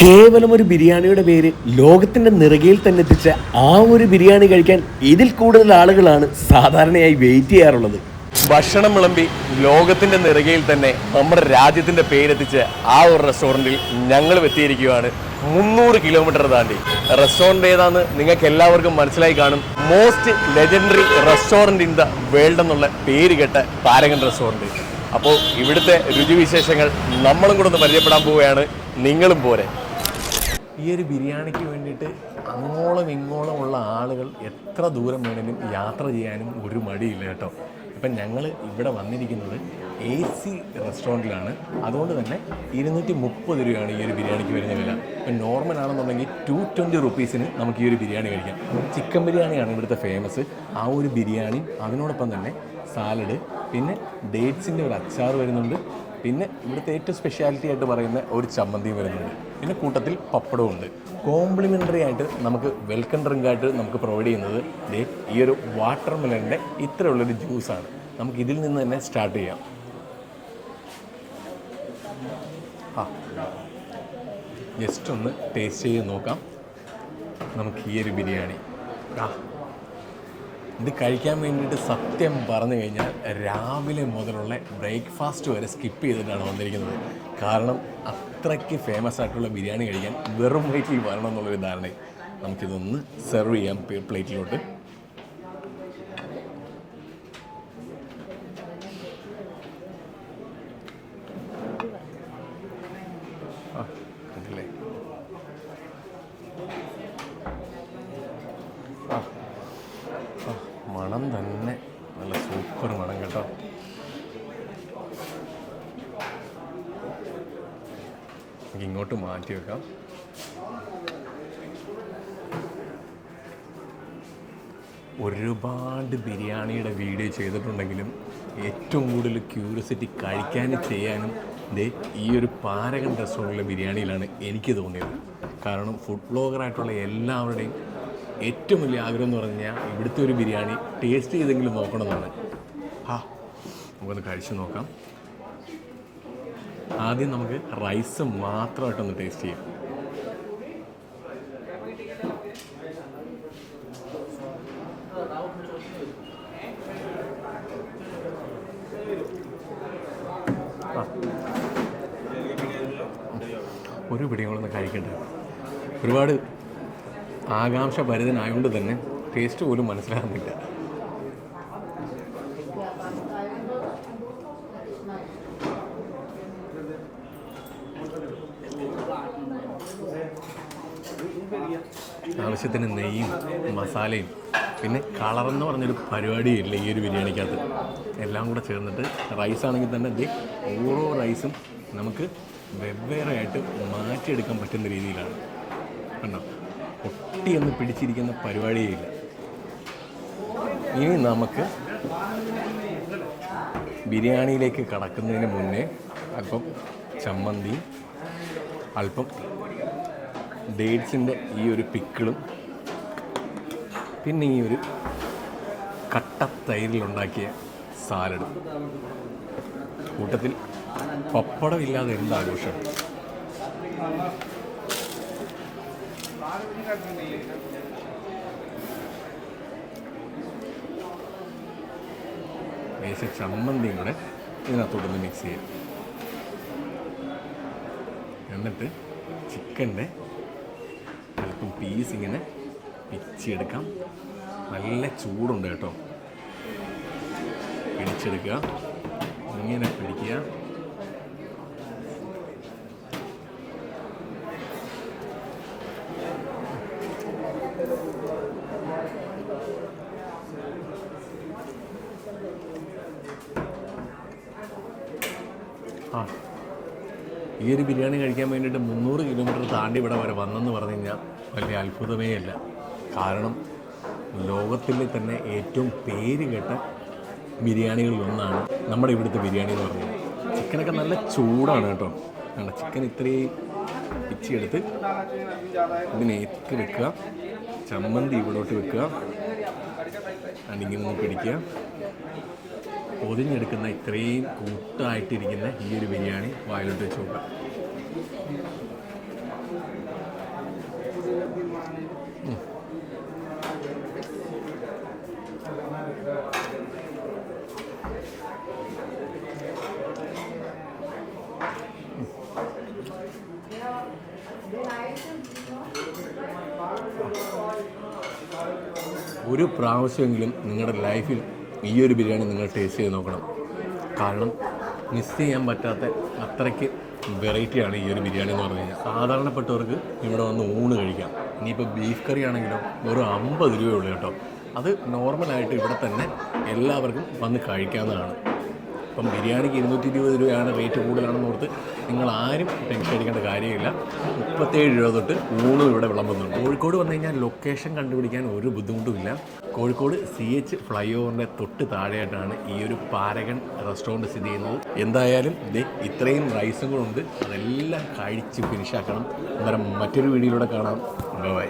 കേവലം ഒരു ബിരിയാണിയുടെ പേര് ലോകത്തിന്റെ നിറകയിൽ തന്നെ എത്തിച്ച ആ ഒരു ബിരിയാണി കഴിക്കാൻ ഇതിൽ കൂടുതൽ ആളുകളാണ് സാധാരണയായി വെയിറ്റ് ചെയ്യാറുള്ളത്. ഭക്ഷണം വിളമ്പി ലോകത്തിന്റെ നിറകയിൽ തന്നെ നമ്മുടെ രാജ്യത്തിന്റെ പേരെത്തിച്ച ആ ഒരു റെസ്റ്റോറന്റിൽ ഞങ്ങൾ എത്തിയിരിക്കുകയാണ്. മുന്നൂറ് കിലോമീറ്റർ താണ്ടി. റെസ്റ്റോറന്റ് ഏതാന്ന് നിങ്ങൾക്ക് എല്ലാവർക്കും മനസ്സിലായി കാണും. Most legendary restaurant in the world എന്നുള്ള പേര് കേട്ട പാരകൻ റെസ്റ്റോറന്റ് അപ്പോൾ ഇവിടുത്തെ രുചിവിശേഷങ്ങൾ നമ്മളും കൂടെ ഒന്ന് പരിചയപ്പെടാൻ പോവുകയാണ്. നിങ്ങളും പോരെ. ഈ ഒരു ബിരിയാണിക്ക് വേണ്ടിയിട്ട് അങ്ങോളം ഇങ്ങോളം ഉള്ള ആളുകൾ എത്ര ദൂരം വേണമെങ്കിലും യാത്ര ചെയ്യാനും ഒരു മടിയില്ല കേട്ടോ. ഇപ്പം ഞങ്ങൾ ഇവിടെ വന്നിരിക്കുന്നത് എ സി റെസ്റ്റോറന്റിലാണ് അതുകൊണ്ട് തന്നെ ഇരുന്നൂറ്റി മുപ്പത് രൂപയാണ് ഈ ഒരു ബിരിയാണിക്ക് വരുന്ന വില. ഇപ്പം നോർമൽ ആണെന്നുണ്ടെങ്കിൽ ടു ട്വന്റി റുപ്പീസിന് നമുക്ക് ഈ ഒരു ബിരിയാണി കഴിക്കാം. ചിക്കൻ ബിരിയാണിയാണ് ഇവിടുത്തെ ഫേമസ് ആ ഒരു ബിരിയാണി അതിനോടൊപ്പം തന്നെ സാലഡ് പിന്നെ ഡേറ്റ്സിന്റെ ഒരു അച്ചാർ വരുന്നുണ്ട്. പിന്നെ ഇവിടുത്തെ ഏറ്റവും സ്പെഷ്യാലിറ്റി ആയിട്ട് പറയുന്ന ഒരു ചമ്മന്തിയും വരുന്നുണ്ട്. പിന്നെ കൂട്ടത്തിൽ പപ്പടവും ഉണ്ട്. കോംപ്ലിമെന്ററി ആയിട്ട് നമുക്ക് വെൽക്കം ഡ്രിങ്ക് ആയിട്ട് നമുക്ക് പ്രൊവൈഡ് ചെയ്യുന്നത് ഈ ഒരു വാട്ടർ മെലന്റെ ഇത്രയുള്ളൊരു ജ്യൂസാണ് നമുക്ക് ഇതിൽ നിന്ന് തന്നെ സ്റ്റാർട്ട് ചെയ്യാം. ആ. ജസ്റ്റ് ഒന്ന് ടേസ്റ്റ് ചെയ്ത് നോക്കാം. നമുക്ക് ഈ ഒരു ബിരിയാണി. ആ. ഇത് കഴിക്കാൻ വേണ്ടിയിട്ട് സത്യം പറഞ്ഞു കഴിഞ്ഞാൽ രാവിലെ മുതലുള്ള ബ്രേക്ക്ഫാസ്റ്റ് വരെ സ്കിപ്പ് ചെയ്തിട്ടാണ് വന്നിരിക്കുന്നത്. കാരണം അത്രയ്ക്ക് ഫേമസ് ആയിട്ടുള്ള ബിരിയാണി കഴിക്കാൻ വെറും വയറ്റിൽ വരണം എന്നുള്ളൊരു ധാരണ നമുക്കിതൊന്ന് സെർവ് ചെയ്യാം പ്ലേറ്റിലോട്ട് ആ കണ്ടില്ലേ ആ ആ, മണം തന്നെ നല്ല സൂപ്പർ മണം കേട്ടോ നമുക്ക് ഇങ്ങോട്ട് മാറ്റി വെക്കാം. ഒരുപാട് ബിരിയാണിയുടെ വീഡിയോ ചെയ്തിട്ടുണ്ടെങ്കിലും ഏറ്റവും കൂടുതൽ ക്യൂരിയോസിറ്റി കഴിക്കാനും ചെയ്യാനും ദേ ഈ ഒരു പാരകൻ റെസ്റ്റോറന്റിലെ ബിരിയാണിയിലാണ് എനിക്ക് തോന്നിയത്. കാരണം ഫുഡ് ബ്ലോഗറായിട്ടുള്ള എല്ലാവരുടെയും ഏറ്റവും വലിയ ആഗ്രഹം എന്ന് പറഞ്ഞാൽ ഇവിടുത്തെ ഒരു ബിരിയാണി ടേസ്റ്റ് ചെയ്തെങ്കിലും നോക്കണമെന്നാണ്. ആ നമുക്കൊന്ന് കഴിച്ചു നോക്കാം. ആദ്യം നമുക്ക് റൈസ് മാത്രമായിട്ടൊന്ന് ടേസ്റ്റ് ചെയ്യാം. ഒരു ഒന്ന് കഴിക്കണ്ട. ഒരുപാട് ആകാംക്ഷ ഭരിതനായതുകൊണ്ട് തന്നെ ടേസ്റ്റ് പോലും മനസ്സിലാകുന്നില്ല. ആവശ്യത്തിന് നെയ്യും മസാലയും പിന്നെ കളറെന്ന് പറഞ്ഞൊരു പരിപാടിയില്ല ഈ ഒരു ബിരിയാണിക്കകത്ത്. എല്ലാം കൂടെ ചേർന്നിട്ട് റൈസ് ആണെങ്കിൽ തന്നെ ദേ ഓരോ റൈസും നമുക്ക് വെവ്വേറെ ആയിട്ട് മാറ്റിയെടുക്കാൻ പറ്റുന്ന രീതിയിലാണ്. കണ്ടോ? ഒട്ടിയൊന്ന് പിടിച്ചിരിക്കുന്ന പരിപാടിയേ ഇല്ല. ഇനി നമുക്ക് ബിരിയാണിയിലേക്ക് കടക്കുന്നതിന് മുന്നേ അല്പം ചമ്മന്തി അല്പം ഡേറ്റ്സിന്റെ ഈ ഒരു പിക്കിളും പിന്നെ ഈ ഒരു കട്ട തൈരിലുണ്ടാക്കിയ സാലഡും. കൂട്ടത്തിൽ പപ്പടം ഇല്ലാതെ എന്ത് ആഘോഷം? ലേശ ചമ്മന്തിയും കൂടെ ഇതിനകത്തോട്ടൊന്ന് മിക്സ് ചെയ്യാം. എന്നിട്ട് ചിക്കന്റെ പീസ് ഇങ്ങനെ പിച്ചെടുക്കാം നല്ല ചൂടുണ്ട് കേട്ടോ. പിടിച്ചെടുക്കുക. ഇങ്ങനെ പിടിക്കുക. ആ. ഈ ഒരു ബിരിയാണി കഴിക്കാൻ വേണ്ടിയിട്ട് മുന്നൂറ് കിലോമീറ്റർ താണ്ടി ഇവിടെ വരെ വന്നെന്ന് പറഞ്ഞു കഴിഞ്ഞാൽ വലിയ അത്ഭുതമേ അല്ല കാരണം ലോകത്തിലെ തന്നെ ഏറ്റവും പേര് കേട്ട ബിരിയാണികളിൽ ഒന്നാണ് നമ്മുടെ ഇവിടുത്തെ ബിരിയാണി എന്ന് പറയുന്നത് ചിക്കനൊക്കെ നല്ല ചൂടാണ് കേട്ടോ. വേണ്ട ചിക്കൻ ഇത്രയും പിച്ചിയെടുത്ത് ഇതിനേക്ക് വെക്കുക. ചമ്മന്തി ഇവിടോട്ട് വെക്കുക. അണിങ്ങി നോക്കി പിടിക്കുക. പൊതിഞ്ഞെടുക്കുന്ന ഇത്രയും കൂട്ടായിട്ടിരിക്കുന്ന ഈ ഒരു ബിരിയാണി വായിലോട്ട് വെച്ച് നോക്കാം. ഒരു പ്രാവശ്യമെങ്കിലും നിങ്ങളുടെ ലൈഫിൽ ഈ ഒരു ബിരിയാണി നിങ്ങൾ ടേസ്റ്റ് ചെയ്ത് നോക്കണം. കാരണം മിസ് ചെയ്യാൻ പറ്റാത്ത അത്രയ്ക്ക് വെറൈറ്റിയാണ് ഈ ഒരു ബിരിയാണി എന്ന് പറഞ്ഞു കഴിഞ്ഞാൽ. സാധാരണപ്പെട്ടവർക്ക് ഇവിടെ വന്ന് ഊണ് കഴിക്കാം. ഇനിയിപ്പോൾ ബീഫ് കറി ആണെങ്കിലും ഒരു അമ്പത് രൂപയുള്ളൂ കേട്ടോ. അത് നോർമലായിട്ട് ഇവിടെ തന്നെ എല്ലാവർക്കും വന്ന് കഴിക്കാവുന്നതാണ്. ഇപ്പം ബിരിയാണിക്ക് ഇരുന്നൂറ്റി ഇരുപത് രൂപയാണ് റേറ്റ് കൂടുതലാണെന്ന് ഓർത്ത് നിങ്ങൾ ആരും ടെൻഷൻ അടിക്കേണ്ട കാര്യമില്ല. മുപ്പത്തേഴ് രൂപ തൊട്ട് ഊണും ഇവിടെ വിളമ്പുന്നുണ്ട്. കോഴിക്കോട് വന്നു കഴിഞ്ഞാൽ ലൊക്കേഷൻ കണ്ടുപിടിക്കാൻ ഒരു ബുദ്ധിമുട്ടുമില്ല കോഴിക്കോട് സി എച്ച് ഫ്ലൈ ഓവറിന്റെ തൊട്ട് താഴെയായിട്ടാണ് ഈ ഒരു പാരഗൺ റെസ്റ്റോറന്റ് സ്ഥിതി ചെയ്യുന്നത്. എന്തായാലും ദേ ഇത്രയും റൈസും കൂടെ ഉണ്ട് അതെല്ലാം കഴിച്ച് ഫിനിഷാക്കണം അന്നേരം മറ്റൊരു വീഡിയോയിലൂടെ കാണാം. ബൈ